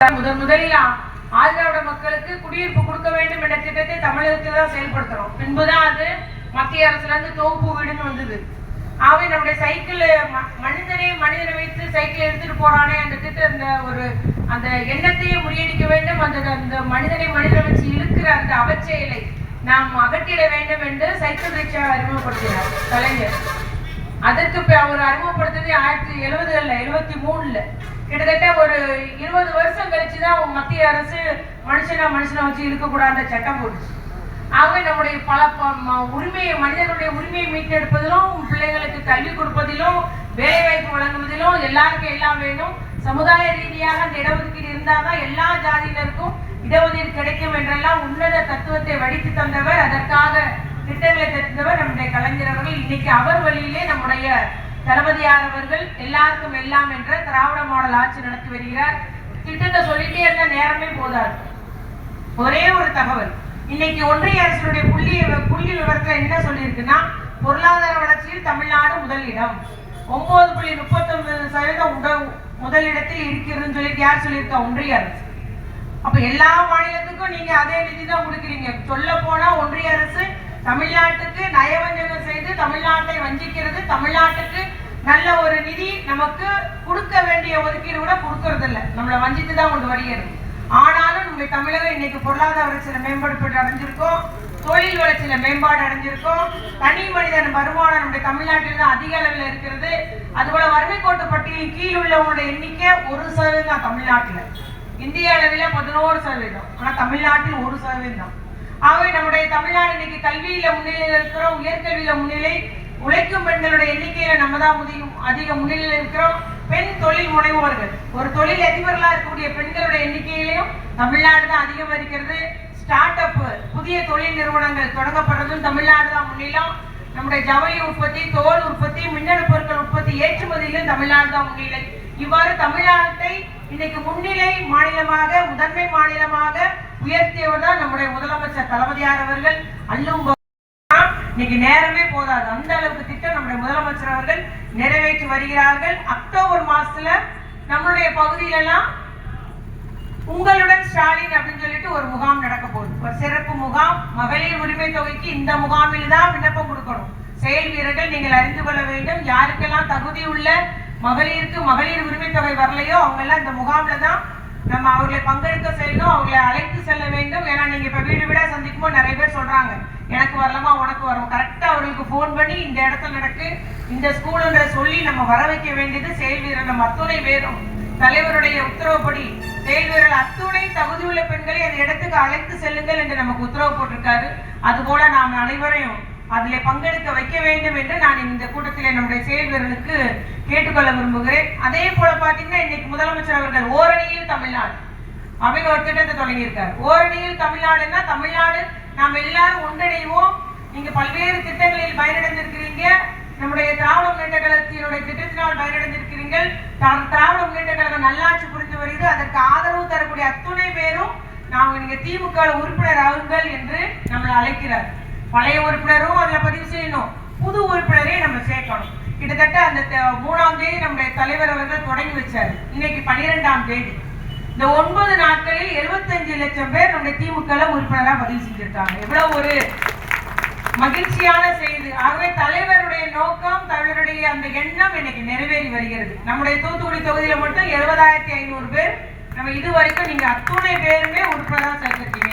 முதன் முதலில் ஆதிராவிட மக்களுக்கு குடியிருப்பு கொடுக்க வேண்டும் என்ற திட்டத்தை தமிழகத்தில் தான் செயல்படுத்துறோம். பின்புதான் அது மத்திய அரசுல இருந்து தொகுப்பு வீடுன்னு வந்தது. ஆகவே நம்முடைய சைக்கிள் மனிதனையும் மனிதனை மனிதனை வைத்து சைக்கிள் எடுத்துட்டு போறானே அந்த திட்டம் அந்த ஒரு அந்த எண்ணத்தையே முறியடிக்க வேண்டும். அந்த அந்த மனிதனை மனிதனை வச்சு இழுக்கிற அந்த அவச்செயலை நாம் அகற்றிட வேண்டும் என்று சைக்கிள் ரிக்ஷா அறிமுகப்படுத்தினார். கலைஞர். அதற்கு அவர் அறிமுகப்படுத்தது ஆயிரத்தி எழுபதுகளில் எழுபத்தி மூணுல. கிட்டத்தட்ட ஒரு இருபது வருஷம் கழிச்சு தான் மத்திய அரசு மனுஷனா மனுஷனை வச்சு இருக்கக்கூடாத சட்டம் போட்டுச்சு. ஆகவே நம்முடைய பல ப- ம- உரிமையை மனிதனுடைய உரிமையை மீட்டெடுப்பதிலும் பிள்ளைகளுக்கு கல்வி கொடுப்பதிலும் வேலைவாய்ப்பு வழங்குவதிலும் எல்லாருக்கும் எல்லாம் வேணும். சமுதாய ரீதியாக அந்த இடஒதுக்கீடு இருந்தாதான் எல்லா ஜாதியினருக்கும் இடஒதுக்கீடு கிடைக்கும் என்றெல்லாம் உன்னத தத்துவத்தை வடித்து தந்தவர். அதற்காக திட்டங்களை தெரிந்தவர் நம்முடைய கலைஞர் அவர்கள். இன்னைக்கு அவர் வழியிலே நம்முடைய தளபதியார் அவர்கள் எல்லாருக்கும் எல்லாம் என்ற திராவிட மாடல் ஆட்சி நடத்தி வருகிறார். திட்டத்தை சொல்லிட்டே இருந்த நேரமே போதாது. ஒரே ஒரு தகவல். இன்னைக்கு ஒன்றிய அரசுடைய புள்ளி புள்ளி விவரத்துல என்ன சொல்லியிருக்குன்னா பொருளாதார வளர்ச்சியில் தமிழ்நாடு முதலிடம் ஒன்பது புள்ளி முப்பத்தொன்பது சதவீதம் உட முதலிடத்தில் இருக்கிறதுன்னு சொல்லி யார் சொல்லியிருக்கா? ஒன்றிய அரசு. அப்ப எல்லா மாநிலத்துக்கும் நீங்க அதே நிதி தான் கொடுக்குறீங்க. சொல்ல போனா ஒன்றிய அரசு தமிழ்நாட்டுக்கு நயவஞ்சகம் செய்து தமிழ்நாட்டை வஞ்சிக்கிறது. தமிழ்நாட்டுக்கு நல்ல ஒரு நிதி நமக்கு கொடுக்க வேண்டிய ஒதுக்கீடு கூட கொடுக்கறது இல்லை நம்மளை வஞ்சித்து தான் கொண்டு வருகிறது. ஆனாலும் நம்முடைய தமிழகம் இன்னைக்கு பொருளாதார வளர்ச்சியில் மேம்பாடு அடைஞ்சிருக்கோம். தொழில் வளர்ச்சியில மேம்பாடு அடைஞ்சிருக்கோம். தனி மனிதன் வருமானம் நம்முடைய தமிழ்நாட்டில் தான் அதிக அளவில் இருக்கிறது. அதுபோல வறுமை கோட்டு பட்டியலின் கீழ் உள்ளவங்களுடைய எண்ணிக்கை ஒரு சதவீதம் தான் தமிழ்நாட்டில். இந்திய அளவில் பதினோரு சதவீதம். ஆனால் தமிழ்நாட்டில் ஒரு சதவீதம் தான். ஆகவே நம்முடைய தமிழ்நாடு இன்னைக்கு கல்வியில முன்னிலையில் இருக்கிறோம் உயர்கல்வியில முன்னிலை உழைக்கும் பெண்களுடைய எண்ணிக்கையில நம்ம தான் முதியும் அதிக முன்னிலையில் இருக்கிறோம். பெண் தொழில் முனைவோர்கள். ஒரு தொழில் அதிபர்களா இருக்கக்கூடிய பெண்களுடைய எண்ணிக்கையிலையும் தமிழ்நாடு தான் அதிகம் இருக்கிறது. ஸ்டார்ட் அப் புதிய தொழில் நிறுவனங்கள் தொடங்கப்படுறதும் தமிழ்நாடு தான் முன்னிலம். நம்முடைய ஜவுளி உற்பத்தி தோல் உற்பத்தி மின்னணு பொருட்கள் உற்பத்தி ஏற்றுமதியிலும் தமிழ்நாடு தான் முன்னிலை. இவ்வாறு தமிழ்நாட்டை இன்னைக்கு முன்னிலை மாநிலமாக முதன்மை மாநிலமாக உயர்த்தியவர் தான் நம்முடைய முதலமைச்சர் தளபதியார் அவர்கள். அல்லும் இன்னைக்கு நேரமே போதாது. அந்த அளவுக்கு திட்டம் நம்முடைய முதலமைச்சர் அவர்கள் நிறைவேற்றி வருகிறார்கள். அக்டோபர் மாசத்துல நம்மளுடைய பகுதியில எல்லாம் உங்களுடன் ஸ்டாலின் அப்படின்னு சொல்லிட்டு ஒரு முகாம் நடக்க போகுது. ஒரு சிறப்பு முகாம். மகளிர் உரிமை தொகைக்கு இந்த முகாமில் தான் விண்ணப்பம் கொடுக்கணும். செயல் வீரர்கள் நீங்கள் அறிந்து கொள்ள வேண்டும். யாருக்கெல்லாம் தகுதி உள்ள மகளிருக்கு மகளிர் உரிமை தொகை வரலையோ அவங்க எல்லாம் இந்த முகாம்ல தான் நம்ம அவர்களை பங்கெடுக்க செல்லும் அவர்களை அழைத்து செல்ல வேண்டும். ஏன்னா நீங்க இப்ப வீடு வீடா சந்திக்கும் போது நிறைய பேர் சொல்றாங்க எனக்கு வரலமா உனக்கு வரும். கரெக்டா அவர்களுக்கு ஃபோன் பண்ணி இந்த இடத்துல நடக்கு இந்த ஸ்கூலுன்ற சொல்லி நம்ம வர வைக்க வேண்டியது செயல் வீரர் நம்ம அத்துணை வேறும் தலைவருடைய உத்தரவுப்படி செயல் வீரர் அத்துணை தகுதியுள்ள பெண்களை அந்த இடத்துக்கு அழைத்து செல்லுங்கள் என்று நமக்கு உத்தரவு போட்டிருக்காரு. அதுபோல நாம் அனைவரையும் அதில் பங்கெடுக்க வைக்க வேண்டும் என்று நான் இந்த கூட்டத்தில் நம்முடைய செயல்வீரர்களுக்கு கேட்டுக்கொள்ள விரும்புகிறேன். அதே போல பார்த்தீங்கன்னா இன்னைக்கு முதலமைச்சர் அவர்கள் ஓரணியில் தமிழ்நாடு. அப்படின்னு ஒரு திட்டத்தை தொடங்கியிருக்கார். ஓரணியில் தமிழ்நாடுன்னா தமிழ்நாடு. நாம் எல்லாரும் ஒன்றிணைவோம். நீங்க பல்வேறு திட்டங்களில் பயனடைந்திருக்கிறீங்க. நம்முடைய திராவிட முன்னேற்ற கழகத்தினுடைய திட்டத்தினால் பயனடைந்திருக்கிறீர்கள். திராவிட முன்னேற்ற கழகம் நல்லாட்சி புரிந்து வருகிறது. அதற்கு ஆதரவு தரக்கூடிய அத்துணை பேரும் நாங்கள் நீங்க திமுக உறுப்பினர் ஆகுங்கள் என்று நம்மளை அழைக்கிறார். பழைய உறுப்பினரும் அதில் பதிவு செய்யணும். புது உறுப்பினரையும் நம்ம சேர்க்கணும். கிட்டத்தட்ட அந்த மூணாம் தேதி நம்முடைய தலைவர் அவர்கள் தொடங்கி வச்சாரு. இன்னைக்கு பன்னிரெண்டாம் தேதி. இந்த ஒன்பது நாட்களில் 75 லட்சம் பேர் நம்முடைய திமுக உறுப்பினரா பதிவு செஞ்சிருக்காங்க. எவ்வளவு ஒரு மகிழ்ச்சியான செய்தி. ஆகவே தலைவருடைய நோக்கம் தலைவருடைய அந்த எண்ணம் இன்னைக்கு நிறைவேறி வருகிறது. நம்முடைய தூத்துக்குடி தொகுதியில மட்டும் எழுபதாயிரத்தி ஐநூறு பேர். நம்ம இது வரைக்கும் நீங்க அத்துணை பேருமே உறுப்பினரா சேர்த்திருக்கீங்க.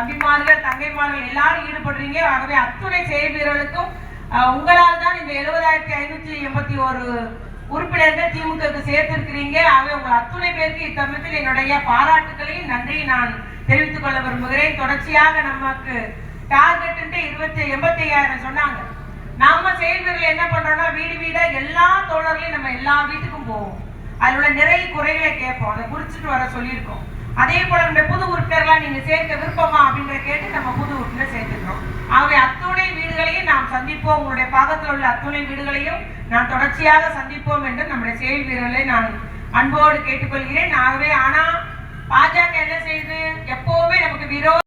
தம்பிமார்கள் தங்கைமார்கள் எல்லாரும் ஈடுபடுறீங்க. ஆகவே அத்துணை செயல்வீரர்களுக்கும் உங்களால் தான் இந்த எழுபதாயிரத்தி ஐநூத்தி எண்பத்தி ஒரு உறுப்பினர்கள் திமுகவுக்கு சேர்த்திருக்கிறீங்க. ஆகவே உங்கள் அத்துணை பேருக்கு இத்தருணத்தில் என்னுடைய பாராட்டுகளையும் நன்றியை நான் தெரிவித்துக் கொள்ள விரும்புகிறேன். தொடர்ச்சியாக நமக்கு டார்கெட் இருபத்தி எண்பத்தி ஐயாயிரம் சொன்னாங்க. நாம செயல்வீரர்கள் என்ன பண்றோம்னா வீடு வீடா எல்லா தோழர்களையும் நம்ம எல்லா வீட்டுக்கும் போவோம். அதில் உள்ள நிறைய குறைகளை கேட்போம். அதை குறிச்சிட்டு வர சொல்லியிருக்கோம். அதே போல நம்ம புது உறுப்பினர்களாக நீங்க சேர்க்க விருப்பமா அப்படின்ற கேட்டு நம்ம புது உறுப்பினர் சேர்த்துக்கிறோம். ஆகவே அத்துணை வீடுகளையும் நாம் சந்திப்போம். உங்களுடைய பாகத்தில் உள்ள அத்துணை வீடுகளையும் நாம் தொடர்ச்சியாக சந்திப்போம் என்று நம்முடைய செயல் வீரர்களை நான் அன்போடு கேட்டுக்கொள்கிறேன். ஆகவே ஆனா பாஜக என்ன செய்யுது? எப்பவுமே நமக்கு விரோத